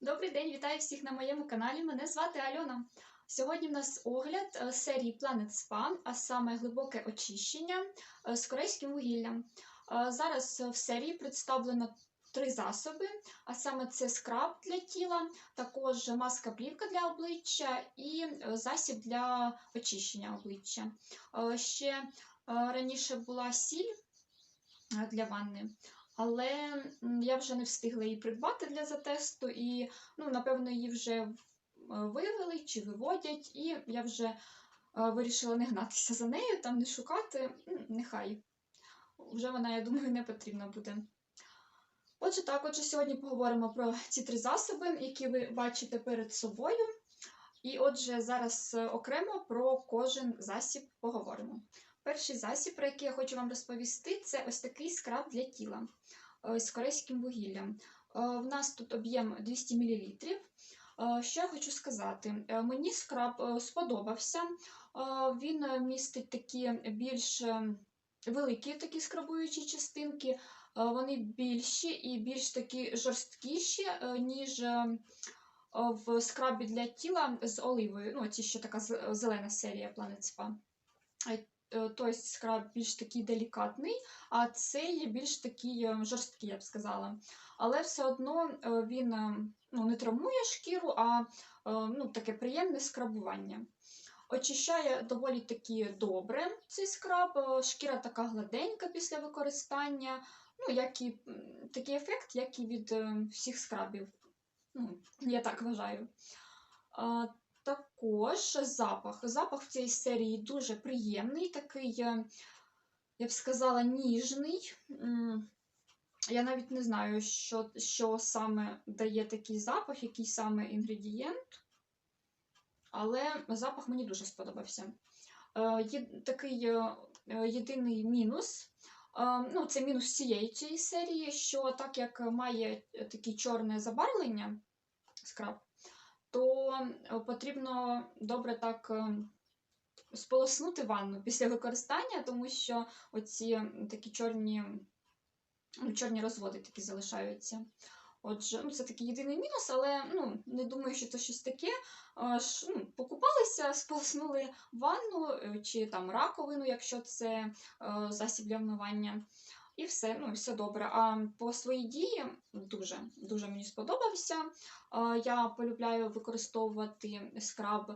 Добрий день, вітаю всіх на моєму каналі. Мене звати Альона. Сьогодні в нас огляд е, серії Planet Spa, а саме глибоке очищення е, з корейським вугіллям. Е, Зараз в серії представлено три засоби, а саме це скраб для тіла, також маска плівка для обличчя і засіб для очищення обличчя. Ще раніше була сіль для ванни. Але я вже не встигла її придбати для затесту, і ну, напевно її вже е, вивели чи виводять, і я вже е, вирішила не гнатися за нею, там не шукати. Нехай. Вже вона, я думаю, не потрібна буде. Отже, так, отже, сьогодні поговоримо про ці три засоби, які ви бачите перед собою. І отже, зараз е, окремо про кожен засіб поговоримо. Перший засіб, про який я хочу вам розповісти, це ось такий скраб для тіла е, з корейським вугіллям. Е, В нас тут об'єм 200 мл. Е, Що я хочу сказати? Мені скраб сподобався. Він містить такі більш великі такі скрабуючі частинки. Вони більші і більш такі жорсткіші, ніж в скрабі для тіла з оливою. Ну, ці ще така зелена серія Planet Spa. Е, Тобто скраб більш такий делікатний, а цей більш такий е, жорсткий, я б сказала. Але все одно е, він ну, не травмує шкіру, а ну, таке приємне скрабування. Очищає доволі таки добре цей скраб, шкіра така гладенька після використання, ну, як і, такий ефект, як і від всіх скрабів. Ну, я так вважаю. Також запах. Запах в цій серії дуже приємний, такий, е, я б сказала, ніжний. Я навіть не знаю, що, що саме дає такий запах, який саме інгредієнт. Але запах мені дуже сподобався. Е, Є такий е, єдиний мінус. Ну, це мінус цієї цієї серії, що так як має таке чорне забарвлення, скраб, то е, потрібно добре так е, сполоснути ванну після використання, тому що оці такі чорні, чорні розводи такі залишаються. Отже, ну, це такий єдиний мінус, але ну, не думаю, що це щось таке. Е, ш- ну, покупалися, сполоснули ванну е, чи там раковину, якщо це е, засіб для вмивання. І все, ну все добре. А по своїй дії дуже, дуже мені сподобався. Я полюбляю використовувати скраб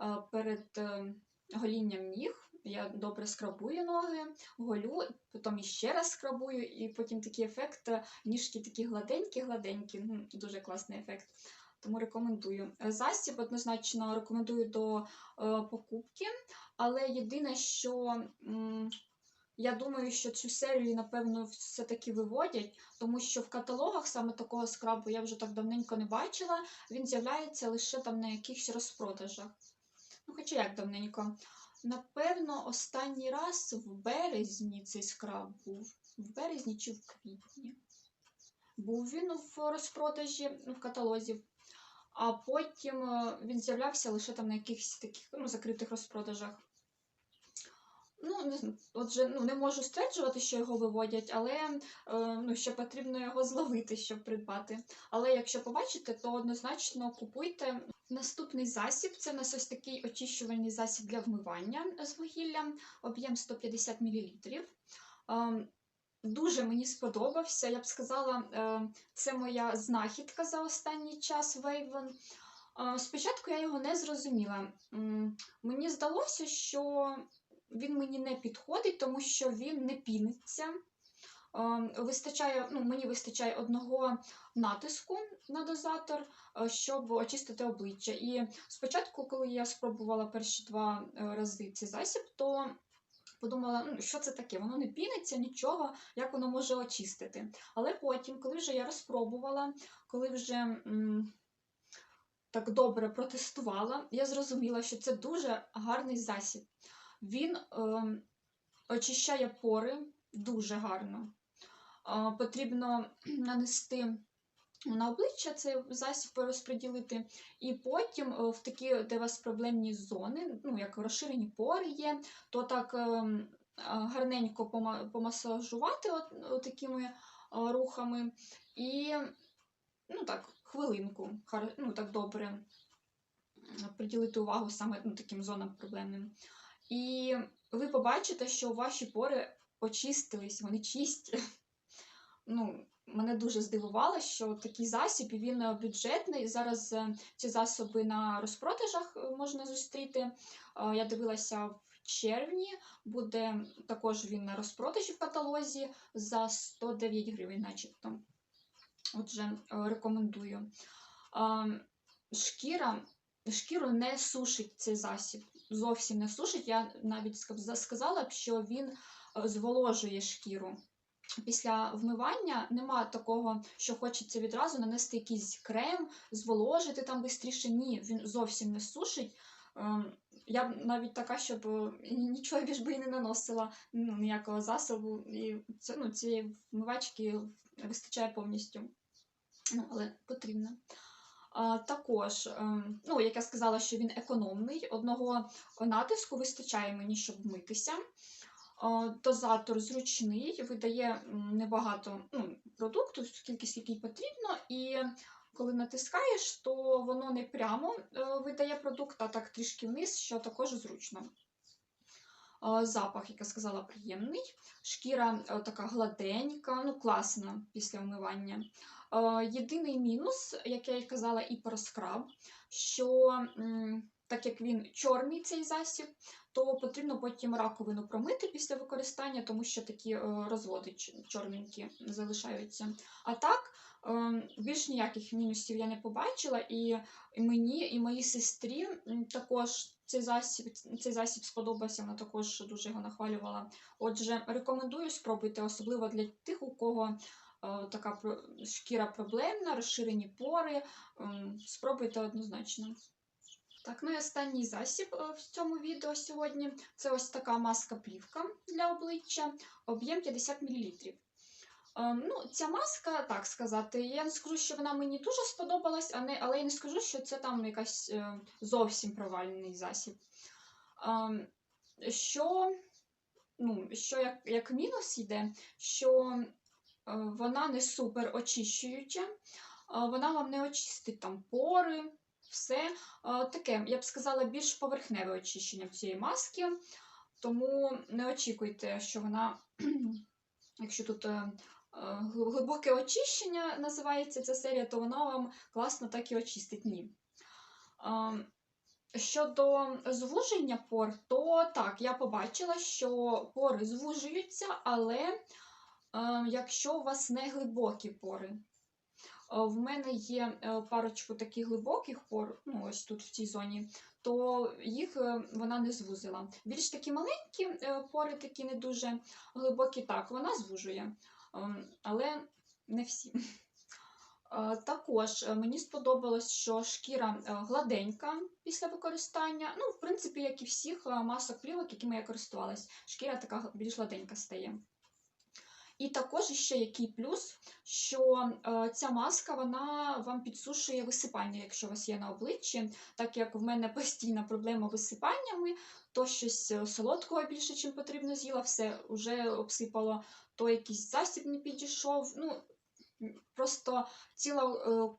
е, перед е, голінням ніг. Я добре скрабую ноги, голю, потім іще раз скрабую, і потім такий ефект, е, ніжки такі гладенькі-гладенькі. Ну, Дуже класний ефект. Тому рекомендую. Засіб однозначно рекомендую до покупки, але єдине, що я думаю, що цю серію, напевно, все-таки виводять, тому що в каталогах саме такого скрабу я вже так давненько не бачила. Він з'являється лише там на якихось розпродажах. Ну, хоча як давненько. Напевно, останній раз в березні цей скраб був. В березні чи в квітні. Був він в розпродажі в каталозі, а потім е, він з'являвся лише там на якихось таких ну, закритих розпродажах. Ну, отже, ну, не можу стверджувати, що його виводять, але е, ну, ще потрібно його зловити, щоб придбати. Але якщо побачите, то однозначно купуйте. Наступний засіб це у нас такий очищувальний засіб для вмивання з вугіллям, об'єм 150 мл. Ем, Дуже мені сподобався. Я б сказала, е, це моя знахідка за останній час Вейвен. Спочатку я його не зрозуміла. Мені здалося, що він мені не підходить, тому що він не піниться. Е, Вистачає, ну, мені вистачає одного натиску на дозатор, е, щоб очистити обличчя. І спочатку, коли я спробувала перші два е, рази цей засіб, то подумала, ну, що це таке? Воно не піниться, нічого, як воно може очистити. Але потім, коли вже я розпробувала, коли вже м, так добре протестувала, я зрозуміла, що це дуже гарний засіб. Він ем, очищає пори дуже гарно. Е, потрібно нанести на обличчя цей засіб розподілити, і потім е, в такі, де у вас проблемні зони, ну як розширені пори є, то так ем, гарненько помасажувати от, такими а, рухами. І ну так, хвилинку, ну, так добре приділити увагу саме ну, таким зонам проблемним. І ви побачите, що ваші пори очистились, вони чисті. Ну, мене дуже здивувало, що такий засіб і він бюджетний. Зараз е, ці засоби на розпродажах е, можна зустріти. Е, Я дивилася в червні, буде також він на розпродажі в каталозі за 109 гривень, начебто. Отже, рекомендую. Е, Шкіра, шкіру не сушить цей засіб. Зовсім не сушить. Я навіть сказала б, що він е, зволожує шкіру. Після вмивання нема такого, що хочеться відразу нанести якийсь крем, зволожити там швидше. Ні, він зовсім не сушить. Ем, Я б навіть така, щоб е, нічого більш би і не наносила, ну, ніякого засобу. І це, ну, цієї вмивачки вистачає повністю. Ну, але потрібно. Також, ем, ну, як я сказала, що він економний, одного натиску вистачає мені, щоб вмитися. Дозатор зручний, видає небагато ну, продукту, кількість, який потрібно, і коли натискаєш, то воно не прямо е, видає продукт, а так трішки вниз, що також зручно. Запах, як я сказала, приємний. Шкіра е, така гладенька, ну класна після вмивання. Е, Єдиний мінус, як я й казала, і про скраб, що так як він чорний цей засіб, то потрібно потім раковину промити після використання, тому що такі е, розводи чорненькі залишаються. А так, більш ніяких мінусів я не побачила, і мені, і моїй сестрі також цей засіб, цей засіб сподобався, вона також дуже його нахвалювала. Отже, рекомендую спробуйте, особливо для тих, у кого е, така шкіра проблемна, розширені пори. ем, Спробуйте однозначно. Так, ну і останній засіб е, в цьому відео сьогодні це ось така маска плівка для обличчя, об'єм 50 мл. Ем, ну, ця маска, так сказати, я не скажу, що вона мені дуже сподобалась, але я не скажу, що це там якась е, зовсім провальний засіб. Ем, що, ну, що як, як мінус йде, що е, вона не супер очищуюча, вона вам не очистить там пори, все. Е, Таке, я б сказала, більш поверхневе очищення цієї маски, тому не очікуйте, що вона, якщо тут глибоке очищення називається ця серія, то вона вам класно так і очистить. Ні. Е, Щодо звуження пор, то так, я побачила, що пори звужуються, але е, якщо у вас не глибокі пори. Е, В мене є е, парочку таких глибоких пор, ну ось тут в цій зоні, то їх е, вона не звузила. Більш такі маленькі пори, такі не дуже глибокі, так, вона звужує, Ем, але не всі. Е, Також е, мені сподобалось, що шкіра е, гладенька після використання. Ну, в принципі, як і всіх масок плівок, якими я користувалась, шкіра така більш гладенька стає. І також ще який плюс, що е, ця маска вона вам підсушує висипання, якщо у вас є на обличчі. Так як в мене постійна проблема висипаннями, то щось е, солодкого більше, чим потрібно з'їла, все вже обсипало, то якийсь засіб не підійшов. Ну, просто ціла е,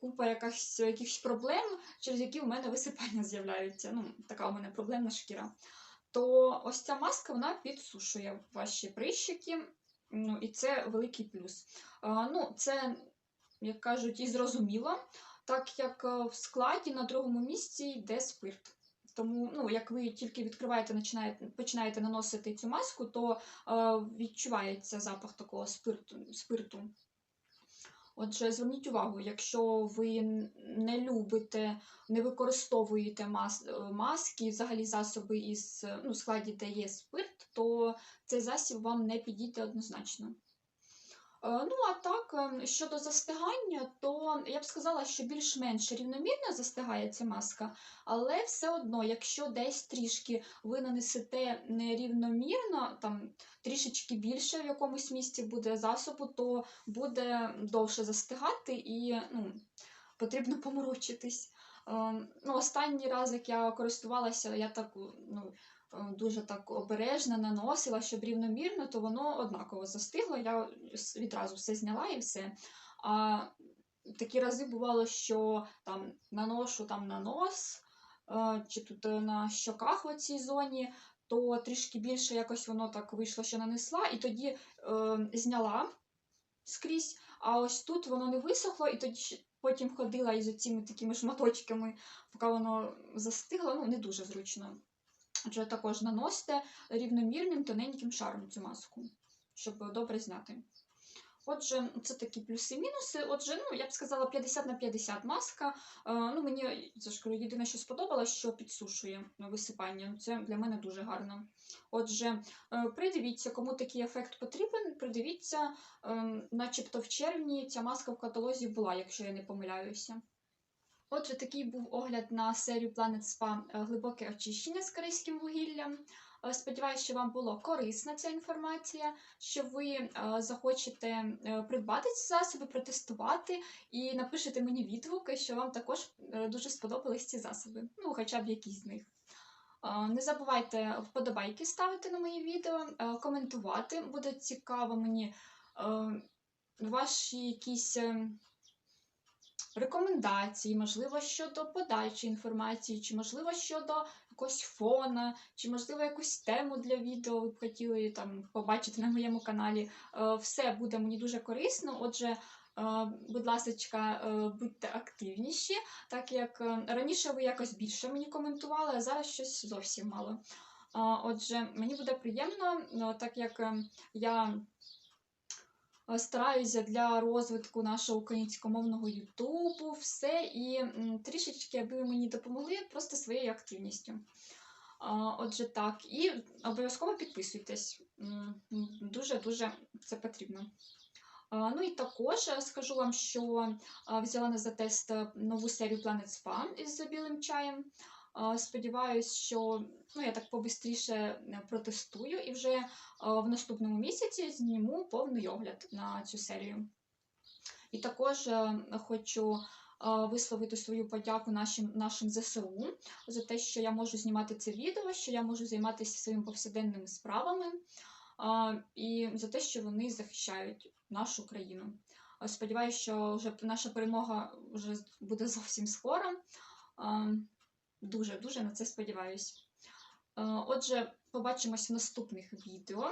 купа якась, якихось проблем, через які в мене висипання з'являються. Ну, така у мене проблемна шкіра. То ось ця маска вона підсушує ваші прищики. Ну, і це великий плюс. Ну, це, як кажуть, і зрозуміло, так як е, в складі на другому місці йде спирт. Тому, ну, як ви тільки відкриваєте, починаєте, починаєте наносити цю маску, то е, відчувається запах такого спирту. спирту. Отже, зверніть увагу, якщо ви не любите, не використовуєте мас, е, маски, взагалі засоби із ну, складі, де є спирт, то цей засіб вам не підійде однозначно. Е, Ну, а так, е, щодо застигання, то я б сказала, що більш-менш рівномірно застигає ця маска, але все одно, якщо десь трішки ви нанесете нерівномірно, там трішечки більше в якомусь місці буде засобу, то буде довше застигати і ну, потрібно поморочитись. Е, Ну, останній раз, як я користувалася, я так ну, дуже так обережно наносила, щоб рівномірно, то воно однаково застигло. Я відразу все зняла і все. А такі рази бувало, що там наношу там на нос, е, чи тут е, на щоках в цій зоні, то трішки більше якось воно так вийшло, що нанесла, і тоді е, зняла скрізь, а ось тут воно не висохло, і тоді потім ходила із цими такими шматочками, поки воно застигло, ну не дуже зручно. Отже, також наносите рівномірним тоненьким шаром цю маску, щоб добре зняти. Отже, це такі плюси-мінуси. Отже, ну, я б сказала 50 на 50 маска. Е, ну, мені це ж кажу, єдине, що сподобалось, що підсушує висипання. Це для мене дуже гарно. Отже, е, придивіться, кому такий ефект потрібен. Придивіться, е, начебто в червні ця маска в каталозі була, якщо я не помиляюся. Отже, такий був огляд на серію Planet Spa е, глибоке очищення з корейським вугіллям. Е, Сподіваюся, що вам було корисна ця інформація, що ви е, захочете придбати ці засоби, протестувати і напишете мені відгуки, що вам також дуже сподобались ці засоби, ну хоча б якісь з них. Не забувайте вподобайки ставити на мої відео, коментувати. Буде цікаво мені ваші якісь. Е, рекомендації, можливо, щодо подачі інформації, чи можливо щодо якогось фона, чи можливо якусь тему для відео ви б хотіли там побачити на моєму каналі. Е, Все буде мені дуже корисно. Отже, е, будь ласка, будьте активніші, так як е, раніше ви якось більше мені коментували, а зараз щось зовсім мало. Е, Отже, мені буде приємно, так як е, я е, стараюся для розвитку нашого українськомовного Ютубу, все, і трішечки, аби ви мені допомогли просто своєю активністю. Отже, так, і обов'язково підписуйтесь. Дуже-дуже це потрібно. Ну і також скажу вам, що взяла на затест нову серію Planet Spa із білим чаєм. Сподіваюсь, що ну, я так побистріше е, протестую і вже е, в наступному місяці зніму повний огляд на цю серію. І також е, хочу висловити свою подяку нашим, нашим ЗСУ за те, що я можу знімати це відео, що я можу займатися своїми повсякденними справами, і за те, що вони захищають нашу країну. Сподіваюся, що вже наша перемога вже буде зовсім скоро. Е, Дуже дуже на це сподіваюсь. Е, Отже, побачимось в наступних відео.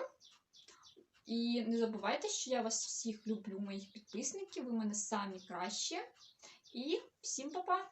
І не забувайте, що я вас всіх люблю, моїх підписників, ви мене самі кращі. І всім па-па!